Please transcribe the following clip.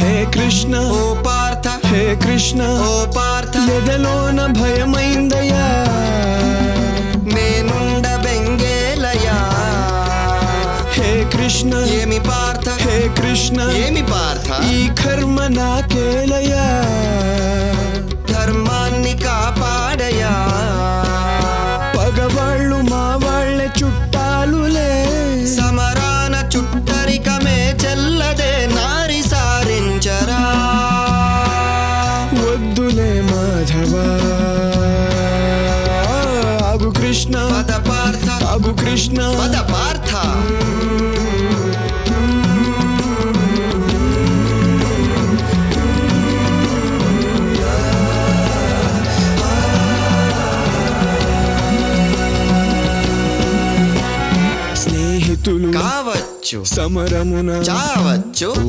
హే కృష్ణ ఓ పార్థ హే కృష్ణ ఓ పార్థ ఎదలోన భయమైందయా నేనుండ బెంగేలయా హే కృష్ణ ఏమి పార్థ హే కృష్ణ ఏమి పార్థ ఈ కర్మ నాకేలయా माधवा अगु कृष्ण पद पार्थ अगु कृष्ण पद पार्थ స్నేహితులు కావచ్చు